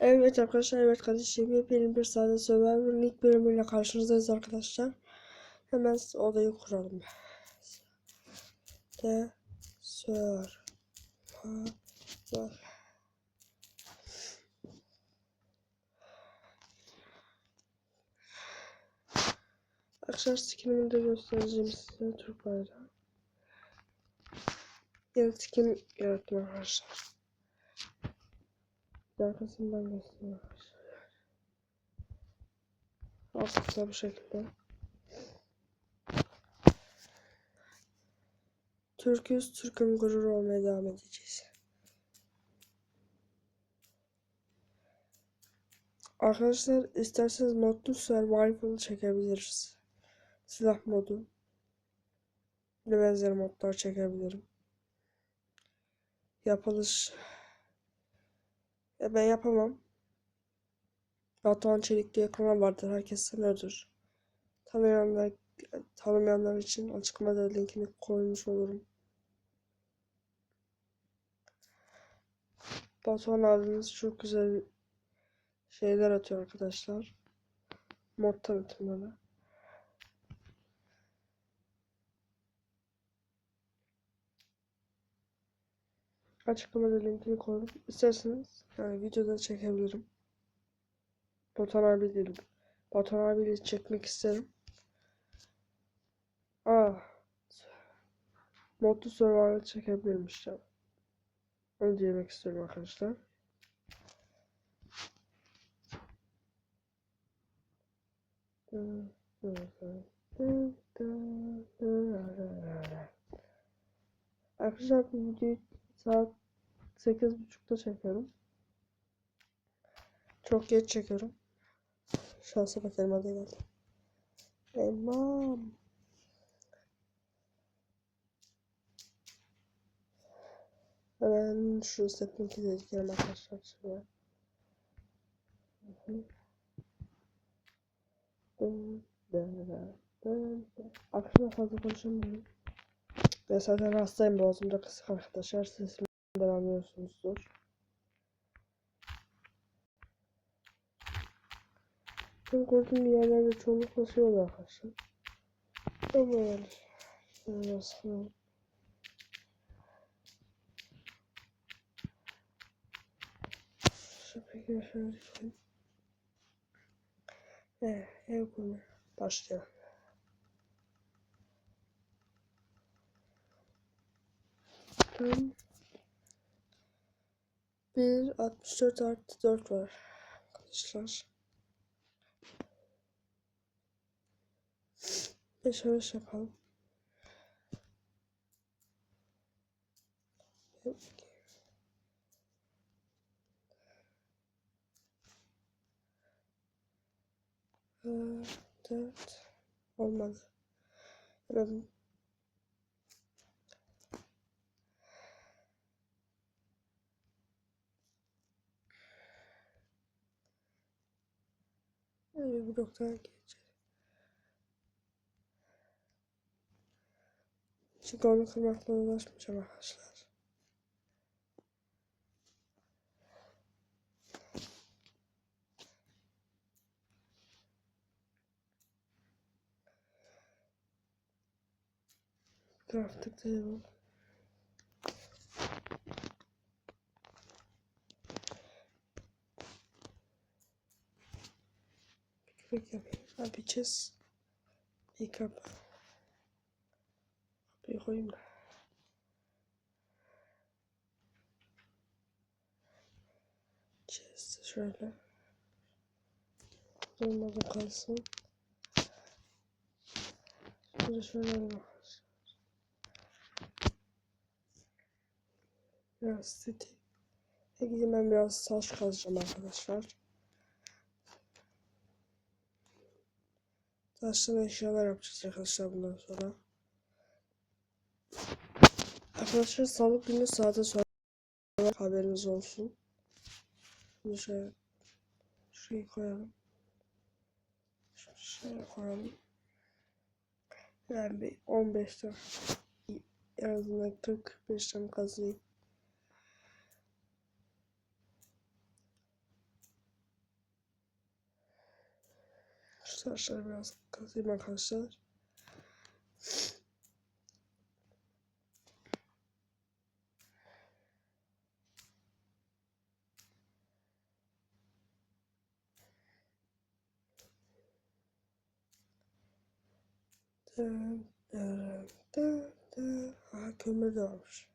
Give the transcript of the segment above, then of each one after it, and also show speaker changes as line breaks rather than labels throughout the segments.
Evet arkadaşlar evet kardeşim yepyeni bir sade Survivor'ın ilk bölümüyle karşınızdayız arkadaşlar. Hemen odayı kuralım. De Survivor. Arkadaşlar skinimi de göstereceğim size Türk bayrağı. Yeni skin yarattım arkadaşlar. Arkasından arkadaşlar. Alt kısa bu şekilde. Türküz, Türk'ün gururu olmaya devam edeceğiz. Arkadaşlar isterseniz modlu survival çekebiliriz. Silah modu. Ve benzeri modlar çekebilirim. Yapılış. Ya ben yapamam. Batuhan Çelik diye kanal vardır. Herkes tanıyordur. Tanıyanlar, tanımayanlar için açıklamada linkini koymuş olurum. Batuhan abimiz çok güzel şeyler atıyor arkadaşlar. Mod tanıtımları. Açıklamada linkini koydum. İsterseniz yani videoda çekebilirim. Batuhan abi değil. Batuhan abiyle çekmek isterim. Aa. Modlu survival çekebilirim işte. Onu diyemek istiyorum arkadaşlar. Arkadaşlar bu videoyu saat 8.30'da çekiyorum. Çok geç çekiyorum. Şansa bak elma da geldi. Elmam. Hemen şu setlink'i de dikelim arkadaşlar. Şuraya. Akşama fazla konuşamıyorum. Ben zaten hastayım boğazımda kısık arkadaşlar. Sesimden anlıyorsunuzdur. Ben gördüğüm yerlerde çoğunlukla şey oluyor arkadaşlar. Ama yani. Peki şöyle diyeyim. Evet, ev kurma. Başlayalım. Tam 1 64 artı 4 var arkadaşlar. 5 5 yapalım. Dört olmadı. Hemen bir bloktan geçeceğiz. Çünkü onu kırmakla uğraşmayacağım arkadaşlar. Crafting table. Küpek yapayım. Ne yapacağız? Bir kapı. Kapıyı koyayım da. Chest şöyle. Olmadı kalsın. Şöyle şöyle alalım. Biraz. E gideyim ben biraz taş kazacağım arkadaşlar. Taştan eşyalar yapacağız arkadaşlar bundan sonra. Arkadaşlar sağlık günü saatte sonra haberiniz olsun. Şimdi şöyle şurayı koyalım. Şöyle koyalım. Yani bir 15 tane en azından 40-45 tane kazıyım. Saçları biraz kazıyım arkadaşlar. Aha kömür de varmış.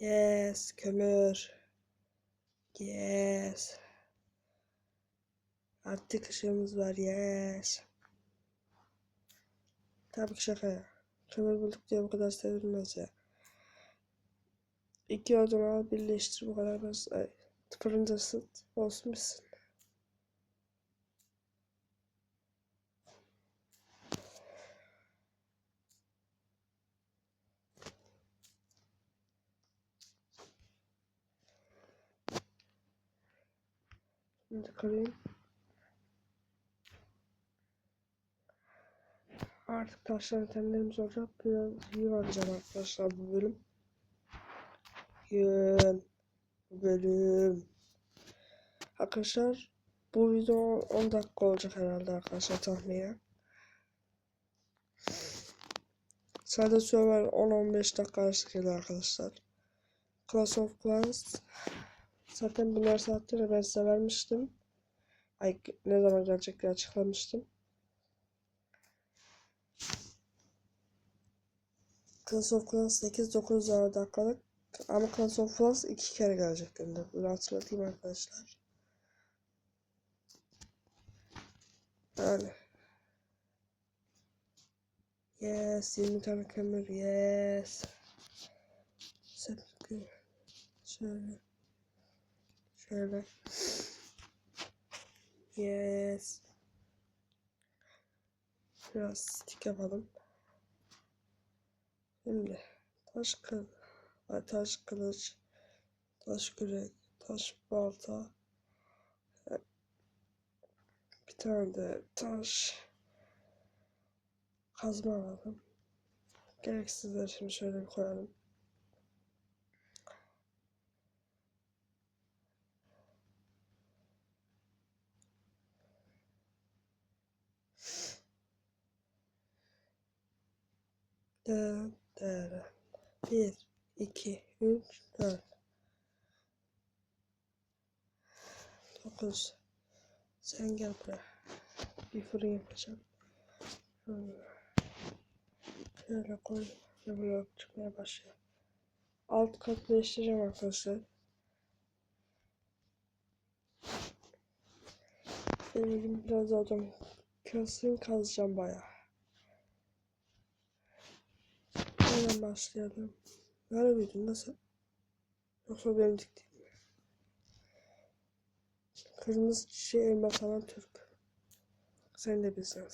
Yes, kömür. Yes. Artık ışığımız var. Yes. Ki şaka ya. Kömür bulduk diye bu kadar sevilmez ya. İki odun al birleştir bu kadar basit. Ay, fırında ısıt. Olsun bitsin. Şimdi kırayım. Artık taşlar itemlerimiz olacak. Biraz alacağım arkadaşlar bu bölüm. Bu bölüm. Arkadaşlar bu video 10 dakika olacak herhalde arkadaşlar tahminen. Sadece server 10-15 dakika arası arkadaşlar. Clash of Clans Zaten bunlar saatleri ben size vermiştim. Ay ne zaman gelecek diye açıklamıştım. Clash of Clans 8-9 dakikalık ama Clash of Clans 2 kere gelecek günde. Bunu hatırlatayım arkadaşlar. Yani. Yes, 20 tane kömür. Yes. Şöyle. Şöyle. Şöyle. Yes. Biraz stick yapalım. Şimdi taş kıl, taş kılıç, taş kürek, taş balta, bir tane de taş kazma alalım. Gereksizleri şimdi şöyle bir koyalım. Dön, dön. Bir, iki, üç, dört. Dokuz. Sen gel buraya. Bir fırın yapacağım. Şöyle, koy. Ve blok çıkmaya başlıyor. Alt kat değiştireceğim arkadaşlar. Benim biraz adam kasayım kazacağım bayağı. Nereden başlayalım? Nerede büyüdün nasıl? Yoksa benim diktiğim mi? Kırmızı çiçeği elma falan Türk. Sen de bizden.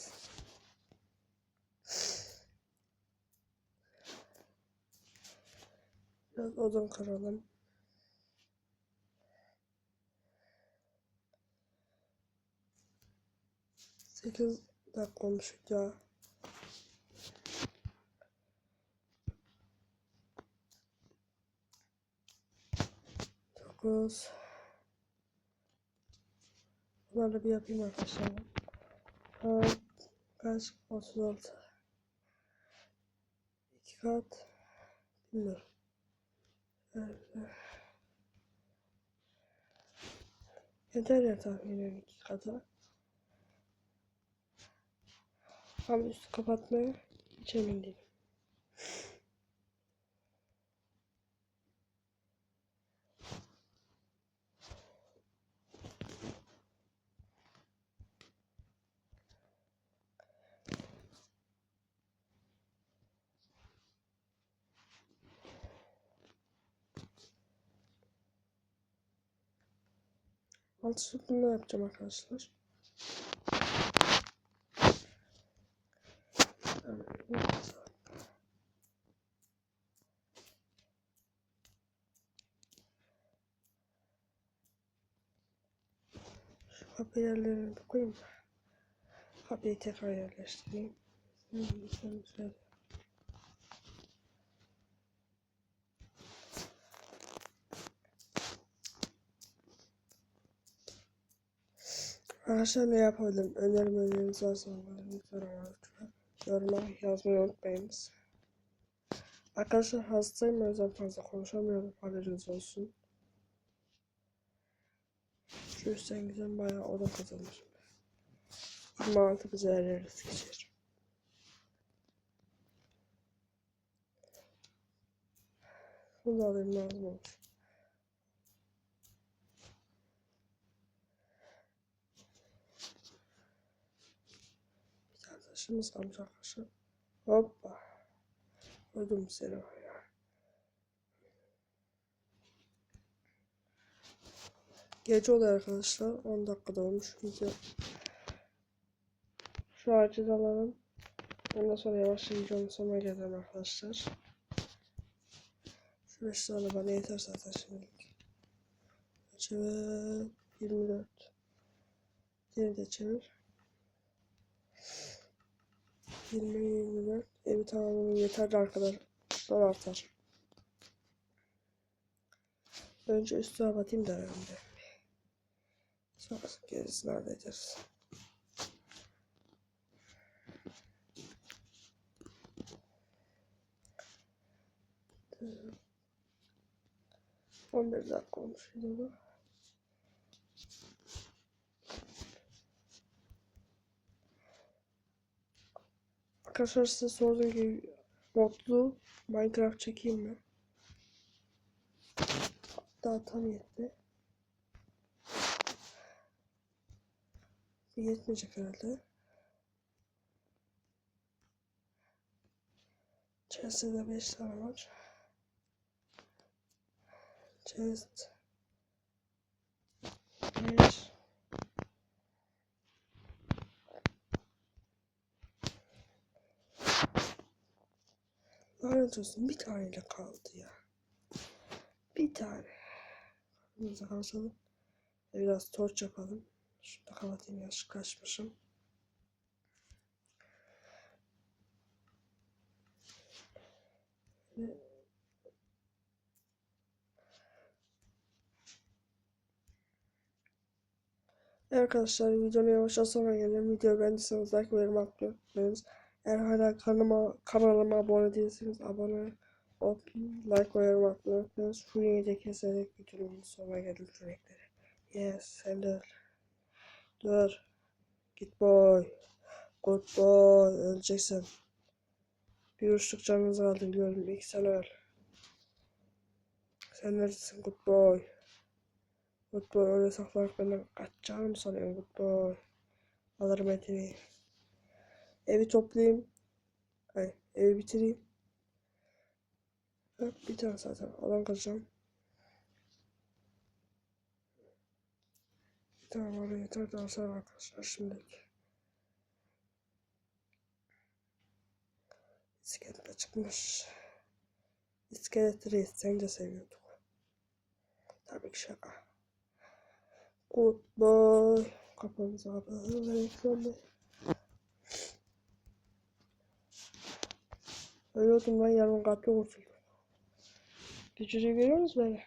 Biraz odun kıralım. Sekiz dakika olmuş ya. Dokuz. Bunları bir yapayım arkadaşlar. Kat, kaç? 36. İki kat. Bilmiyorum. Yeter ya tahminen iki kata. Ama üstü kapatmaya hiç emin değilim. Altı sütunla yapacağım arkadaşlar. Şu kapı yerlerini bir koyayım. Kapıyı tekrar yerleştireyim. Hmm, güzel güzel. Arkadaşlar ne yapabilirim? Önerim öneriniz varsa ama yoruma yazmayı unutmayınız. Arkadaşlar hastayım o yüzden fazla konuşamıyorum. Haberiniz olsun. Şu üstten güzel bayağı oda kazanır. 26 bize ereriz geçer. Bunu da alayım lazım olur. Taşımız kalmış arkadaşlar. Hoppa. Ödüm seni ya. Gece oluyor arkadaşlar. 10 dakikada olmuş video. Şu ağacı alalım. Ondan sonra yavaş videonun sonuna gelelim arkadaşlar. Şu 5 tane bana yeter zaten şimdilik. Çevir. 24. Diğeri de çevir. 20 24. Evi tamamının yeterli arkadaşlar artar. Önce üstüne batayım da önce. Sonra gerisini hallederiz. On bir dakika olmuş videoda. Arkadaşlar size sorduğum gibi modlu Minecraft çekeyim mi? Daha tam yetti. Yetmeyecek herhalde. Chelsea'de 5 tane var. Chest 5 olsun bir taneyle kaldı ya. Bir tane. Kapımızı kapatalım. Ve Biraz torç yapalım. Şunu da kapatayım yaş kaçmışım. Ve Arkadaşlar videonun yavaşça sonra gelelim. Videoyu beğendiyseniz like ve yorum atmayı unutmayınız. Eğer hala kanalıma, kanalıma abone değilseniz abone olup like ve yorum atmayı unutmayınız. Şu de keserek videonun sonuna geldim sürekli. Yes sen de. Dur. Git boy. Good boy. Öleceksin. Bir uçluk canınız kaldı biliyorum. İlk sen öl. Sen neredesin good boy? Good boy öyle saklarak benden kaçacağını mı good boy? Alırım etini. Evi toplayayım. Ay, evi bitireyim. Bir tane zaten alan kıracağım. Bir tane var yeter daha sonra arkadaşlar şimdilik. İskelet de çıkmış. İskelet reis seni de seviyorduk. Tabii ki şaka. Good boy. Kapımızı kapatalım ve ekranda. Ölüyordum lan yarım kalpli kurtuldum. Gücünü görüyor musun beni?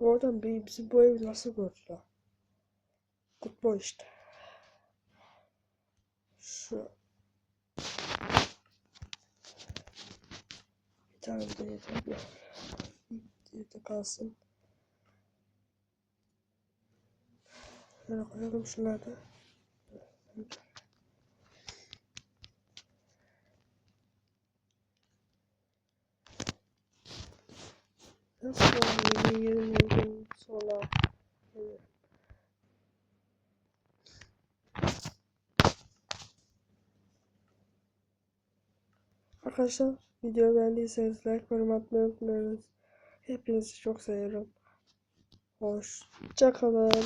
Oradan bir bizim bu evi nasıl gördüler? Boy işte. Şu. Bir tane bir de yeter. De kalsın. Şöyle koyalım şunları da. Nasıl yani 20 gün sonra evet. Arkadaşlar videoyu beğendiyseniz like yorum atmayı unutmayınız. Hepinizi çok seviyorum. Hoşçakalın.